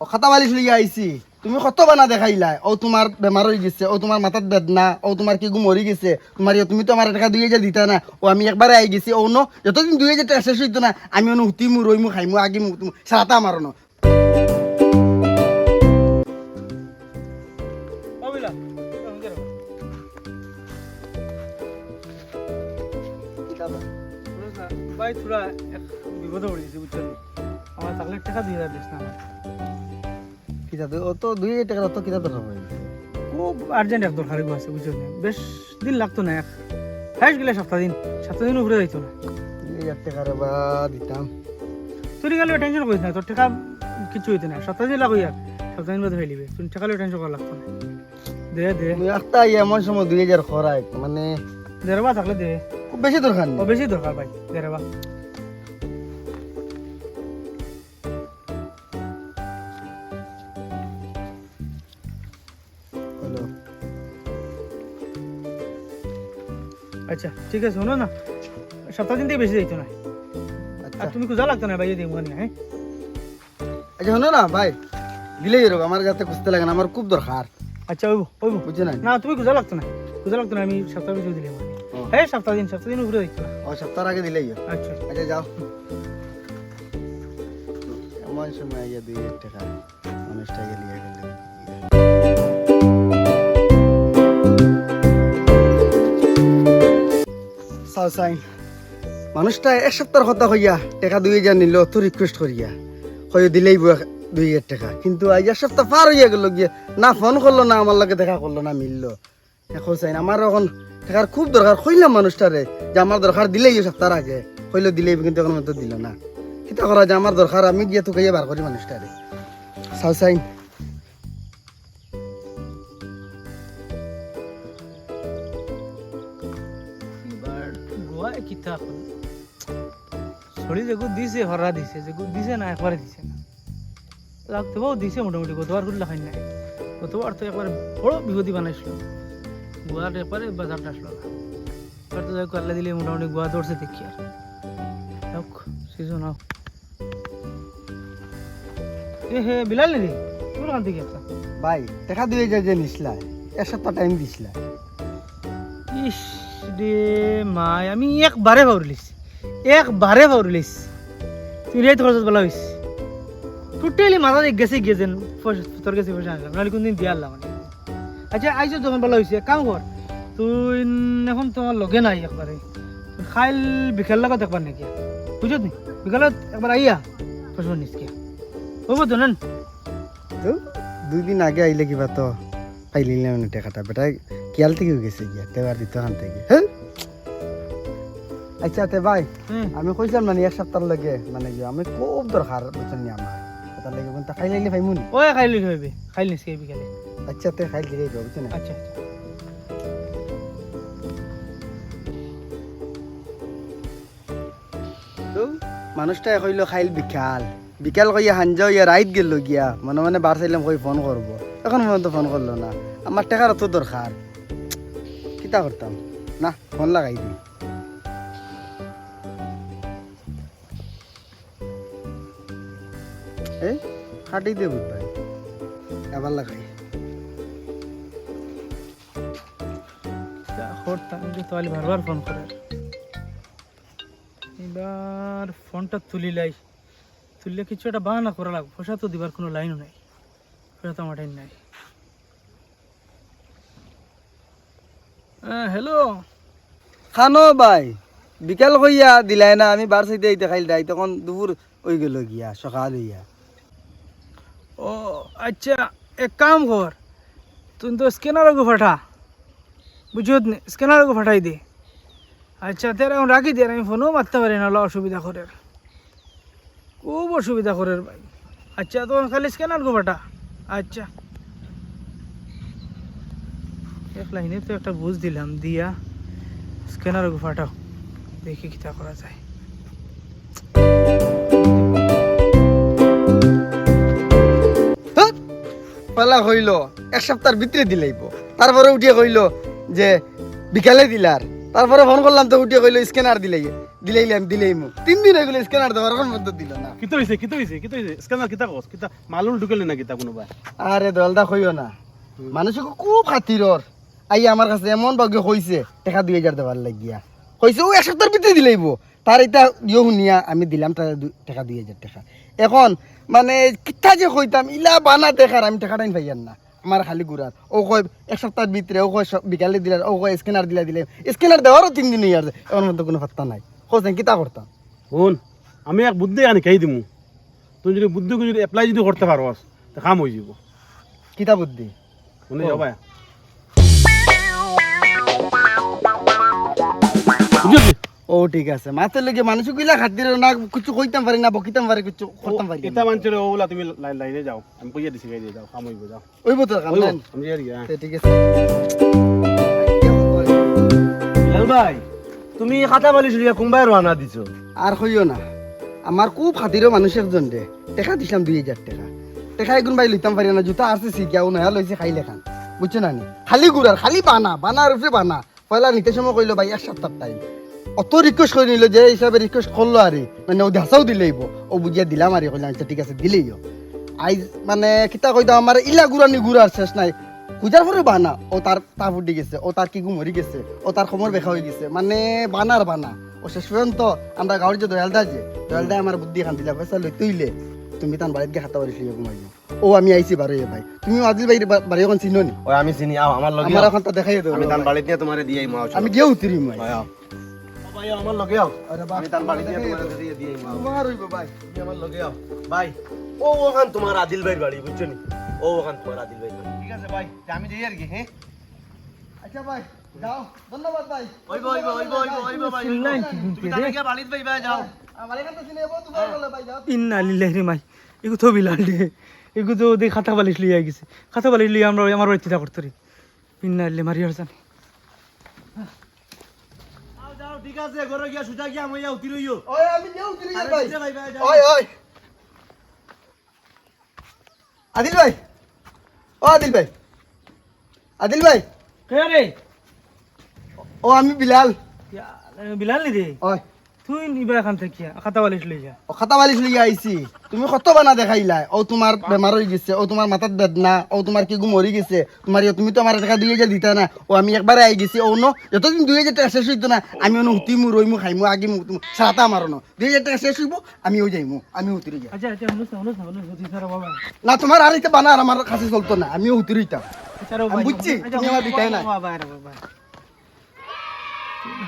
ও খাতা বালিশ লিয়ে আইছি। তুমি কত বানা দেখাইলা? ও তোমার বেমার হয়ে গেছে ও তোমার মাথার বেদনা ও তোমার কি গু মরি গেছে তোমার তুমি তো আমার টাকা দুই হাজার দিতা না ও আমি একবারে আই গেছি ও ন যতদিন দুই হাজার টাকা শেষ হইতো না আমি অনু হুতিমু রইমু খাইমু আগিমু তুমি সারাটা আমার ন। ভাই থোড়া বিপদে পড়ে গেছি বুঝছেন আমার থাকলে টাকা হাজার দিস না আমার কিতা তো ও তো দুই হাজার টাকা তো কিতা দরকার হয়ে। খুব আর্জেন্ট এক দরকারি আছে বুঝছেন বেশ দিন লাগতো না এক। হাইস গেলে সপ্তাহ দিন। সপ্তাহ দিন উপরে যাইতো না। হাজার টাকার বা দিতাম। তুই গেলে টেনশন করিস না তোর টাকা কিছু হইতো না। সপ্তাহ দিন লাগো ইয়ার সপ্তাহ দিন মধ্যে ফেলিবে। তুই টাকা টেনশন করা লাগতো না। দে দে। একটা এমন সময় দুই হাজার খরাই মানে দেড়বা থাকলে দে। খুব বেশি দরকার বেশি দরকার ভাই দেড়বা আচ্ছা ঠিক আছে শোনো না। সপ্তাহ দিন থেকে বেশি যাইতো না। আচ্ছা। আর তুমি খুঁজা লাগতো না ভাই দিয়ে মনে হ্যাঁ? আচ্ছা শোনো না ভাই দিলেই এরকম আমার যাতে খুঁজতে লাগে না আমার খুব দরকার। আচ্ছা ওইব ওইব। বুঝছে না? না তুমি খুঁজা লাগতো না খুঁজা লাগতো না আমি সপ্তাহ বেশি দিলে হ্যাঁ সপ্তাহ দিন সপ্তাহ দিন উপরে না ও সপ্তাহ আগে দিলেই আচ্ছা। আচ্ছা যাও। এমন সময় আইয়া দুই টাকা মানুষটা আইয়া লিয়ে গেল? চাই। মানুষটা এক সপ্তাহ কথা হইয়া টাকা দুই হাজার নিল তো রিকোয়েস্ট করিয়া। হয়ে দিলেই দুই হাজার টাকা। কিন্তু আজ এক সপ্তাহ পার হইয়া গেল গিয়ে। না ফোন করল না আমার লগে দেখা করল না মিললো। এখন চাই আমার এখন টাকার খুব দরকার কইলাম মানুষটারে যে আমার দরকার দিলেই সপ্তাহ আগে। কইলো দিলেই, কিন্তু এখন মতো দিল না। কিতা করা যে আমার দরকার আমি গিয়ে তোকে বার করি মানুষটারে চাও কিতা হল ছড়ি যেগু দিছে হরা দিছে যেগু দিছে না একবারে দিছে না। লাগতে বহু দিছে মোটামুটি গতবার করে লাখাই নাই। গতবার তো একবারে বড় বিপদি বানাইছিল। গোয়ার একবারে বাজারটা আসলো না। এবার তো যাই কাল্লা দিলে মোটামুটি গোয়া দৌড়ছে দেখি আর হোক সিজন হোক এ হে বিলাল রে তোর কান থেকে একটা ভাই টাকা দুই যে নিসলা এক সপ্তাহ টাইম দিসলা ইস রে মাই, আমি একবারে ভাবলিস একবারে তুই রে খরচ বলা হইস টোটালি মাথা দিয়ে গেছে গিয়ে যেন তোর কাছে পয়সা আনলাম, নাহলে কোনদিন দিয়ে আনলাম আচ্ছা আইসো যখন বলা হয়েছে কাম কর, তুই এখন তোমার লগে নাই একবারে। খাইল বিকেল লগত একবার নাকি? বুঝত নি? বিকালত একবার আইয়া পয়সা নিস কে হব তো নেন। তো, দুই দিন আগে আইলে কিবা তো, পাইলি না মানে টাকাটা। বেটা কিয়াল থেকে গেছে গিয়া তেবার দিতে হান থেকে। হ্যাঁ? আচ্ছা তে ভাই আমি কইছিলাম মানে এক সপ্তাহ লাগে মানে কি আমি খুব দরকার বুঝছেন নি আমার। তার লাগে কিন্তু খাই লাইলে পাইমু নি? ওই খাইলি হইবে খাইল নিস কে বিকালে আচ্ছা তে খাই দিলেই তো বুঝছেন আচ্ছা আচ্ছা। মানুষটা কইলো খাইল বিকাল। বিকাল কইয়া হাঞ্জা হইয়া রাইত গেল গিয়া মনে মনে বার চাইলাম কই ফোন করব এখন মনে তো ফোন করল না। আমার টাকার অত দরকার কিতা করতাম, না, ফোন লাগাই দিই এই হাঁটি দিয়ে বুঝবাই আবার লাগাই। এবার ফোনটা তুলিলাই তুললে কিছু একটা বাহানা করা লাগবে পয়সা তো দিবার কোনো লাইনও নাই পয়সা তো আমার নাই। হ্যালো খানো ভাই, বিকাল কইয়া দিলাই না, আমি বার চাইতে আইতে খাইল দাই তখন দুপুর ওই গেল গিয়া, সকাল হইয়া। ও আচ্ছা এক কাম কর তুই তো স্ক্যানার গো ফাটা বুঝত নি স্ক্যানার গো ফাটাই দে। আচ্ছা তেরা এখন রাখি দে, আমি ফোনও মারতে পারি না অসুবিধা করে খুব অসুবিধা করে ভাই। আচ্ছা তখন খালি স্ক্যানার গো ফাটা আচ্ছা। এক লাইনে তো একটা বুঝ দিলাম দিয়া স্ক্যানার ফাটাও দেখি কিতা করা যায়। পালা কইল এক সপ্তাহের ভিতরে দিলাইব তারপরে উঠিয়ে কইল যে বিকালে দিলার। তারপরে ফোন করলাম তো উঠিয়ে কইলো স্ক্যানার দিলেই দিলেইলাম দিলেই মু তিন দিন হয়ে গেলো স্ক্যানার দেওয়ার এখন মধ্যে দিল না। কিতো হইছে কিতো হইছে কিতো হইছে। স্ক্যানার কিতা কস? কিতা? মালুন ঢুকেলে না কিতা কোনোবা আরে দলদা কইও না। মানুষকে খুব খাতিরর আই আমার কাছে এমন ভাগ্য কইছে টাকা দুই হাজার দেওয়ার লাগিয়া। কইছে ও এক সপ্তাহের ভিতরে দিলেইব তার এটা ইয়ে শুনিয়া আমি দিলাম টাকা দুই হাজার টাকা। এখন মানে কিতা যে কইতাম ইলা বানা দেখার আমি টাকাটা পাইয়ার না। আমার খালি ঘুরার ও কয় এক সপ্তাহের ভিতরে ও কয় বিকালে দিলে ও কয় স্ক্যানার দিলে দিলে। স্ক্যানার দেওয়ারও তিন দিন ইয়ার এখন মধ্যে কোনো পাত্তা নাই। কোথায় কিতা করতাম? শুন আমি এক বুদ্ধি আনি খাই দিমু। তুই যদি বুদ্ধিকে যদি এপ্লাই যদি করতে পারস তো কাম হয়ে যাব কিতা বুদ্ধি? শুনে। যাবা ও ঠিক আছে। মাছের লগে মানুষ খাতির না কিছু কইতাম পারি না বকিতাম পারি কিছু করতাম পারি এটা তুমি লাইনে যাও। আমি কইয়া দিছি গাই যাও কাম হইব যাও। ওইব তো কাম নাই? আমি যাই গিয়া ঠিক আছে। বিলাল ভাই তুমি খাতা বালিশ কোনবাই রানা দিছো? আর কইও না। আমার খুব খাতিরও মানুষ একজন রে টাকা দিছিলাম দুই হাজার টাকা। টাকা এগুন ভাই লইতাম পারি না জুতা আসছে শিখিয়াও নয়া লইছে খাইলে খান। বুঝছ না নি? খালি গুড়ার খালি বানা বানার উপরে বানা। পয়লা নিতে সময় কইলো ভাই এক সপ্তাহ টাইম অত রিকোয়েস্ট করে নিল যে হিসাবে রিকোয়েস্ট করল আরে মানে ও দেখাও দিলেইব ও বুঝিয়া দিলাম আর কইলাম আচ্ছা ঠিক আছে দিলেইও আইজ মানে কিতা কইতাম আমার ইলা গুড়ানি গুড়ার শেষ নাই। পূজার পরে বানা। ও তার তা ফুটি গেছে। ও তার কিগু মরি গেছে। ও তার খবর বেখা হয়ে গেছে। মানে বানার বানা। ও শেষ পর্যন্ত আমরা গাঁৱৰ যে দয়ালদা যে দয়ালদা আমার বুদ্ধি খান দিলা পয়সা লৈ তুইলে তুমি তার বাড়িতে গিয়ে খাতা বাড়ি শুয়ে ঘুমাই ও আমি আইছি বারো ভাই। তুমি আদিল ভাই বাড়ি এখন চিনো নি? আমি চিনি আমার লগে আমার এখন তা দেখাই দেবো আমি তান বাড়িত তোমারে দিয়ে আমি গিয়ে উতরি মই ভাই আমার লগে আও। আরে বাপ, আমি তান বাড়িত নিয়ে দেখাই দিয়ে দিয়ে তোমার হইব ভাই তুমি আমার লগে আও। ভাই ও ওখান তোমার আদিল ভাইয়ের বাড়ি বুঝছ নি? ও ওখান তোমার আদিল ভাইয়ের ঠিক আছে ভাই আমি যাই আর কি হ্যাঁ? আচ্ছা ভাই যাও। ধন্যবাদ ভাই ওইব ওইব ওইব ওইব ওইব ভাই তুমি গুনতে তার রে ভাই ভাই যাও। আমার এখানে তো চিনে যাব তোমার বলে ভাই যাও। ইন্না লিল্লাহি মাই। এগু তো বিলাল দে এগু তো দে খাতা বালিশ লিয়ে গেছে খাতা বালিশ লিয়ে আমরা আমার বাড়িতে চিন্তা করতে রে। ইন্না লিল্লাহি মারি জানি যাও যাও ঠিক আছে ঘরে গিয়া সুজা গিয়া মই উঠি রইও ওই আমি নিয়ে উতরি আরে ভাই ওই ওই আদিল ভাই। ও আদিল ভাই। আদিল ভাই। কে রে? ও আমি বিলাল। বিলাল নি রে ওই তুই নিবা এখান থেকে খাতা বালিশ লই যা। ও খাতা বালিশ লিয়ে আইছি। তুমি কত বানা দেখাইলা? ও তোমার বেমার হয়ে গেছে ও তোমার মাথার বেদনা ও তোমার কি গু মরি গেছে তোমার তুমি তো আমার টাকা দুই হাজার দিতা না ও আমি একবারে আই গেছি ও ন যতদিন দুই হাজার টাকা শেষ হইতো না আমি অন্য হুতিমু রইমু খাইমু আগে সারাটা আমার ন। দুই হাজার টাকা শেষ হইব আমিও যাইমু আমি যাই। আচ্ছা আচ্ছা না হনুস না হনুস বাবা। না তোমার আর এটা বানা আর আমার কাছে চলতো না আচ্ছা আমি বুঝছি, তুমি আমার দিতাই না। বাবা বাবা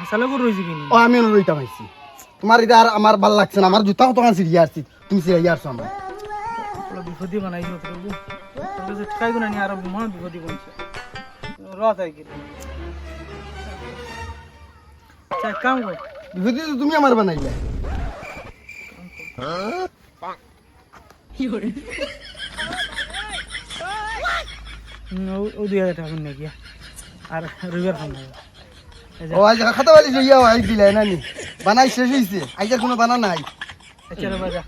হাসালে রইছি ও আমি অন্য রইতাম আইছি। তোমার এটা আর আমার ভালো লাগছে না আমার জুতাও তোমার সিরিয়া আসছি তুমি সিরিয়া আসছো আমার। বিপদি বানাইছো তো তোর কাছে টাকাই গুনা মহা বিপদি বনছে। রাত আই গেল আচ্ছা কাম কর। বিভূতি তো তুমি আমার বানাইলা। ও- দুই হাজার টাকা আর রবিবার ও আজ খাতা বালি লইয়া আই দিলা না নি বানাই শেষ হইছে আইজা কোনো বানা নাই। আচ্ছা রে বাজা।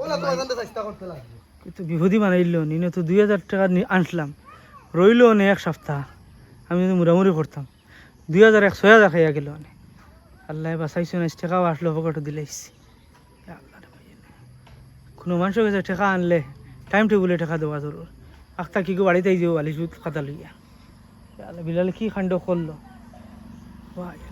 ওলা তোমার জানতে চেষ্টা করতে লাগবে তো বিভূতি বানাইলো নিনে তো দুই হাজার টাকা আনছিলাম। রইল নে এক সপ্তাহ আমি যদি মুড়ামুড়ি করতাম। দুই হাজার এক ছয় হাজার খাইয়া গেল নে। আল্লাহ বাঁচাইছো না টাকাও আসলো পকেটে দিলাইছি কোনো মানুষের কাছে টাকা আনলে টাইম টেবিলে টাকা দেওয়া জরুর। আখতা কি গো বাড়িতে যাব বালিশ খাতা লইয়া। বিলালে কি কাণ্ড করল? Why?